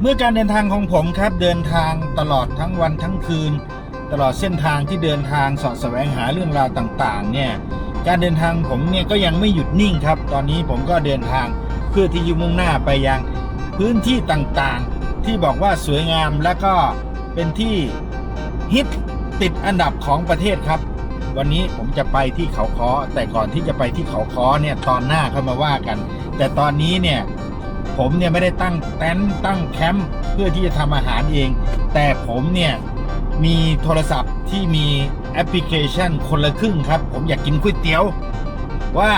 เมื่อการเดินทางของผมครับเดินทางตลอดทั้งวันทั้งคืน ตลอดเส้นทางที่เดินทางสาะแสวงหาเรื่องราวต่างๆเนี่ยการเดินทางผมเนี่ยก็ยังไม่หยุดนิ่งครับ ตอนนี้ผมก็เดินทางเพื่อที่จะมุ่งหน้าไปยังพื้นที่ต่างๆ ที่บอกว่าสวยงามและก็เป็นที่ฮิตติดอันดับของประเทศครับ วันนี้ผมจะไปที่เขาค้อแต่ก่อนที่จะไปที่เขาค้อเนี่ยตอนหน้าเข้ามาว่ากัน แต่ตอนนี้เนี่ย ผมเนี่ยไม่ได้ตั้งเต็นท์ตั้งแคมป์เพื่อที่จะทำอาหารเอง แต่ผมเนี่ยมีโทรศัพท์ที่มีแอปพลิเคชันคนละครึ่งครับ ผมอยากกินก๋วยเตี๋ยว ว่า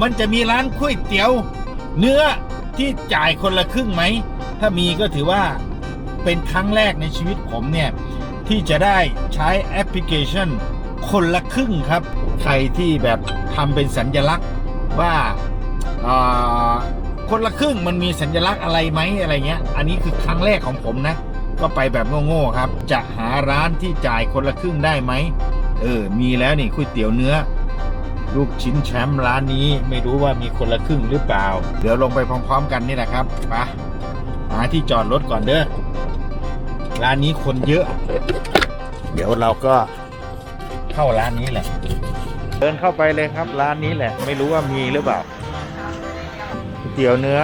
มันจะมีร้านก๋วยเตี๋ยว เนื้อที่จ่ายคนละครึ่งไหม ถ้ามีก็ถือว่าเป็นครั้งแรกในชีวิตผมเนี่ย ที่จะได้ใช้แอปพลิเคชันคนละครึ่งครับ ใครที่แบบทำเป็นสัญลักษณ์ว่า คนละครึ่งมันมีสัญลักษณ์อะไรไหมอะไรเงี้ย อันนี้คือครั้งแรกของผมนะ ก็ไปแบบโง่ๆครับ จะหาร้านที่จ่ายคนละครึ่งได้ไหมเออ มีแล้วนี่ก๋วยเตี๋ยวเนื้อ ลูกชิ้นแชมป์ร้านนี้ไม่รู้ว่ามีคนละครึ่งหรือเปล่า เดี๋ยวลงไปพร้อม ๆ กันนี่แหละครับไปหาที่จอดรถก่อนเด้อร้านนี้คนเยอะ เดี๋ยวเราก็เข้าร้านนี้แหละ เดินเข้าไปเลยครับร้านนี้แหละ ไม่รู้ว่ามีหรือเปล่า เตี๋ยวเนื้อ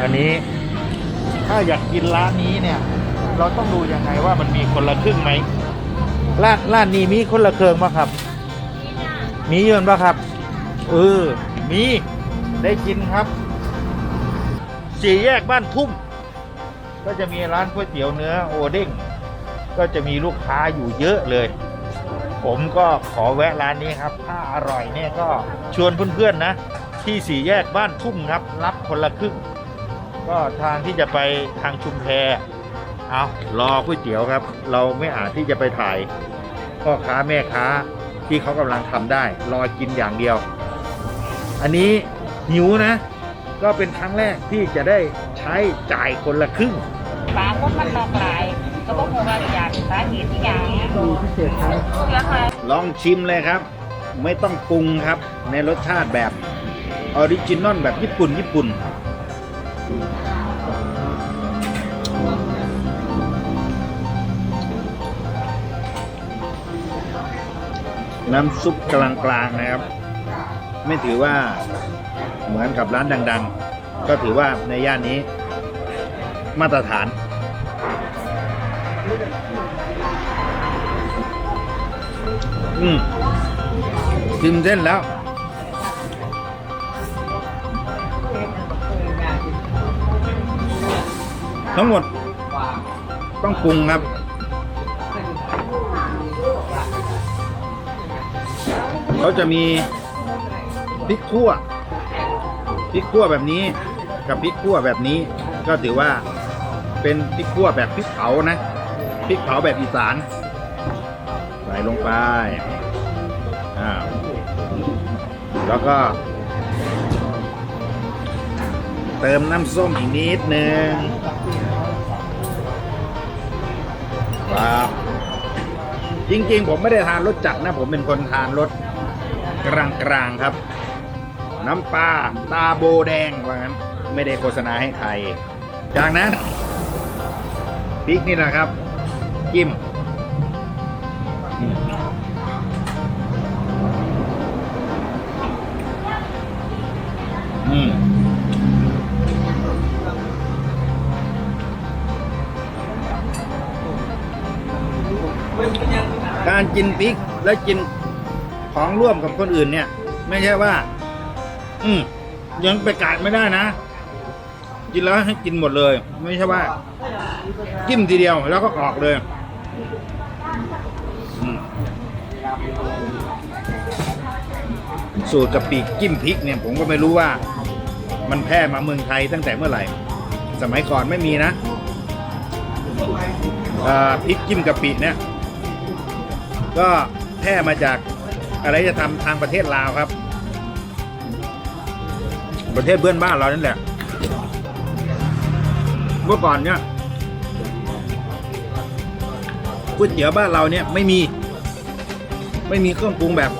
อันนี้ถ้าอยากกินร้านนี้เนี่ย เราต้องดูยังไงว่ามันมีคนละครึ่งไหมร้านร้านนี้มีคนละเครื่องปะครับ มีเยอะปะครับเออมีได้กินครับ สี่แยกบ้านทุ่ม ก็จะมีร้านก๋วยเตี๋ยวเนื้อโอเด้งก็จะมีลูกค้าอยู่เยอะเลย ผมก็ขอแวะร้านนี้ครับ ถ้าอร่อยเนี่ยก็ชวนเพื่อนๆนะ ที่สี่แยกบ้านทุ่มครับ รับคนละครึ่ง ก็ทางที่จะไปทางชุมแพเอารอก๋วยเตี๋ยวครับ เราไม่อาจที่จะไปถ่ายพ่อค้าแม่ค้าที่เขากำลังทำได้ รอกินอย่างเดียว อันนี้หิวนะ ก็เป็นครั้งแรกที่จะได้ใช้จ่ายคนละครึ่งปลาคนมันหลากหลายก็บอกว่าอยากสาเหตุที่อย่างเนี้ยเสียค่ะลองชิมเลยครับ ไม่ต้องปรุงครับในรสชาติแบบ ออริจินอลแบบญี่ปุ่น ญี่ปุ่น น้ำซุปกลางๆนะครับ ไม่ถือว่าเหมือนกับร้านดัง ๆ ก็ถือว่าในย่านนี้ มาตรฐานอืมชิมเส้นแล้ว ทั้งหมดต้องปรุงครับ เขาจะมีพริกขั่วพริกขั่วแบบนี้กับพริกขั่วแบบนี้ ก็ถือว่าเป็นพริกขั่วแบบพริกเผานะพริกเผาแบบอีสาน ใส่ลงไปอ้าวแล้วก็ เติมน้ำส้มอีกนิดนึงว้าวจริงๆ ผมไม่ได้ทานรสจัดนะ ผมเป็นคนทานรสกลางๆครับ น้ำปลาตาโบแดงว่างั้นไม่ได้โฆษณาให้ใคร จากนั้นพริกนี่นะครับจิ้ม การกินพริกและกินของร่วมกับคนอื่นเนี่ย ไม่ใช่ว่า อืมยังไปกาดไม่ได้นะกินแล้วให้กินหมดเลย ไม่ใช่ว่า จิ้มทีเดียวแล้วก็ออกเลยสูตรกะปิจิ้มพริกเนี่ย ผมก็ไม่รู้ว่า มันแพร่มาเมืองไทยตั้งแต่เมื่อไหร่ สมัยก่อนไม่มีนะพริกจิ้มกะปิเนี่ย ก็แพร่มาจากอะไรจะทำทางประเทศลาวครับ ประเทศเพื่อนบ้านเรานั่นแหละ เมื่อก่อนเนี่ยก๋วยเตี๋ยวบ้านเราเนี่ยไม่มี ไม่มีเครื่องปรุงแบบ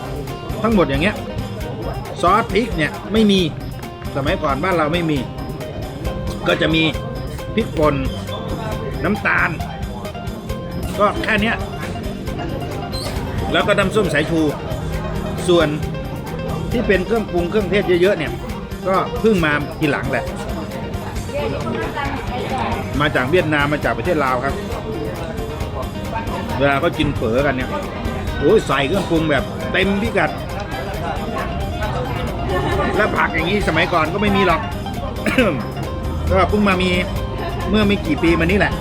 ทั้งหมดอย่างเงี้ยซอสพริกเนี่ยไม่มีสมัยก่อนบ้านเราไม่มี ก็จะมีพริกป่นน้ำตาล ก็แค่นี้ แล้วก็น้ำส้มสายชู ส่วนที่เป็นเครื่องปรุงเครื่องเทศเยอะๆเนี่ย ก็เพิ่งมาทีหลังแหละ มาจากเวียดนามมาจากประเทศลาวครับ เวลาก็กินเฝอกันเนี่ยโอ้ยใส่เครื่องปรุงแบบเต็มพิกัด แล้วผักอย่างนี้สมัยก่อนก็ไม่มีหรอก ก็เพิ่งมามีเมื่อไม่กี่ปีมานี้แหละ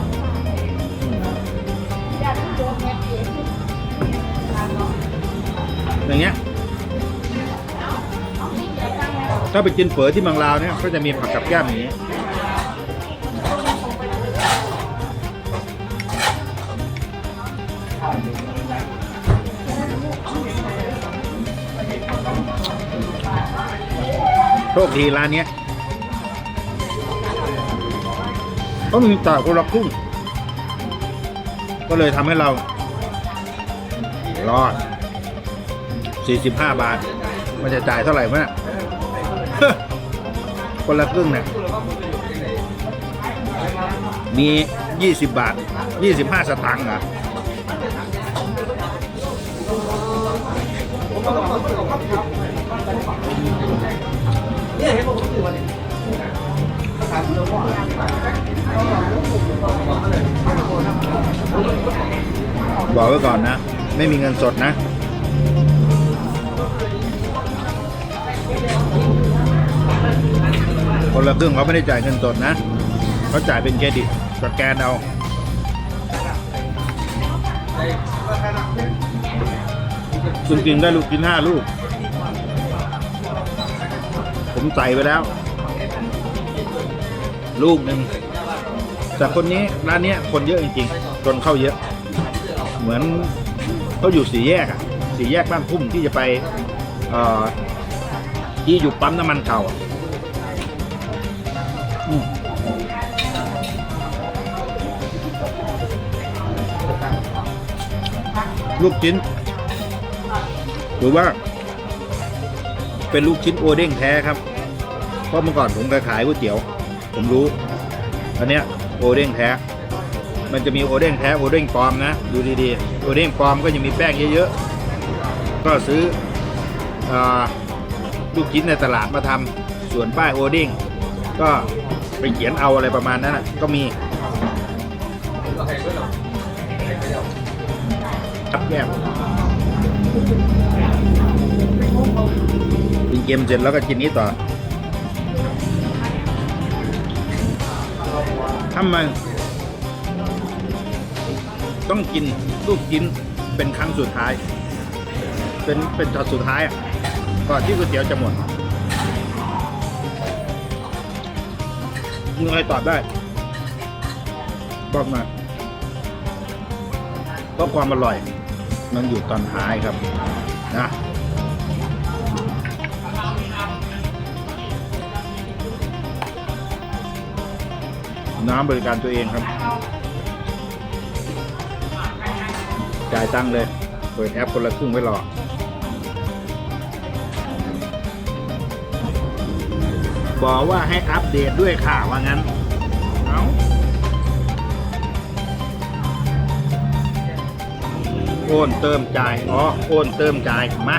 อย่างเงี้ย ถ้าไปกินเฝอที่เมืองลาวเนี่ยก็จะมีผักกับแก้มอย่างนี้โชคดีร้านเนี้ยก็มีตางคนละครึ่งก็เลยทำให้เรา รอด 45 บาท มันจะจ่ายเท่าไหร่วะเนี่ยคนละครึ่งเนี่ยมี 20 บาท 25 สตางค์เหรอะบอกไว้ก่อนนะ ไม่มีเงินสดนะ คนละครึ่งเขาไม่ได้จ่ายเงินสดนะเขาจ่ายเป็นเครดิตสแกนเอาคุณกินได้ลูกกินห้าลูก ผมใส่ไปแล้ว ลูกหนึ่งแต่คนนี้ร้านนี้คนเยอะจริงๆคนเข้าเยอะ เหมือนเขาอยู่สี่แยกอะสี่แยกบ้านพุ่มที่จะไปที่อยู่ปั๊มน้ำมันเก่า ลูกชิ้นหรือว่า เป็นลูกชิ้นโอเด้งแท้ครับ เพราะเมื่อก่อนผมเคยขายก๋วยเตี๋ยว ผมรู้ อันเนี้ยโอเด้งแท้ มันจะมีโอเด้งแท้โอเด้งปลอมนะดูดีๆ โอเด้งปลอมก็จะมีแป้งเยอะๆ ก็ซื้ออลูกชิ้นในตลาดมาทำส่วนป้ายโอเด้งก็ไปเขียนเอาอะไรประมาณนั้นนะก็มีครับ แก้มกินเกมเสร็จแล้วก็กินนี้ต่อทำไมต้องกินลูกชิ้นเป็นครั้งสุดท้าย เป็นเป็นช็อตสุดท้ายอะก่อนที่ก๋วยเตี๋ยวจะหมดมีใครตอบได้บอกมาเพราะความอร่อย มันอยู่ตอนท้ายครับนะน้ำบริการตัวเองครับ จ่ายตังค์เลย เปิดแอปคนละครึ่งไว้รอบอกว่าให้อัปเดตด้วยค่ะว่างั้น โอนเติมจ่ายอ๋อโอนเติมจ่ายมา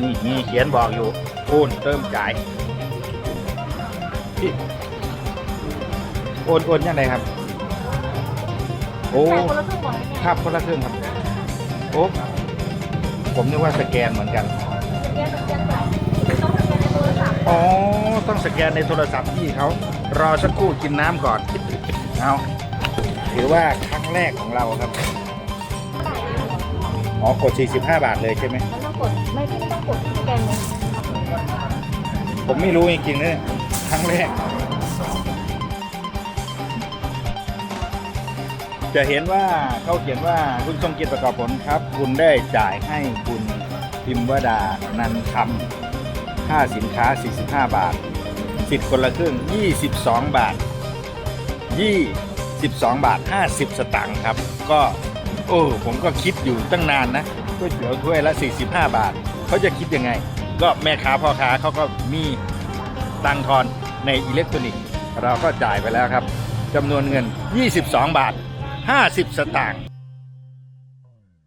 นี่มีเขียนบอกอยู่โอนเติมจ่ายที่โอนโอนยังไงครับ โอ้จ่ายคนละครึ่งหมดเลยเนี่ยครับคนละครึ่งครับโอ้ผมนึกว่าสแกนเหมือนกันเรียนเรียนจ่ายต้องเรียนในโทรศัพท์อ๋อต้องสแกนในโทรศัพท์พี่เขารอสักครู่กินน้ำก่อนเอาถือว่าครั้งแรกของเราครับ อ๋อกด 45 บาทเลยใช่ไหม มันต้องกดไม่พี่ไม่ต้องกดสแกนเลยผมไม่รู้จริงๆนะครั้งแรก จะเห็นว่าเขาเขียนว่าคุณทรงเกียรติประกอบผลครับ คุณได้จ่ายให้คุณพิมวดา นันคำค่าสินค้า 45 บาท สิทธิ์คนละครึ่ง 22 บาท 22 บาท 50 สตางค์ครับ ก็ โอ้ผมก็คิดอยู่ตั้งนานนะก๋วยเตี๋ยวถ้วยละ 45 บาท เขาจะคิดยังไง ก็แม่ค้าพ่อค้าเขาก็มีตังค์ทอนในอิเล็กทรอนิกส์ เราก็จ่ายไปแล้วครับจำนวนเงิน 22 บาท 50 สตางค์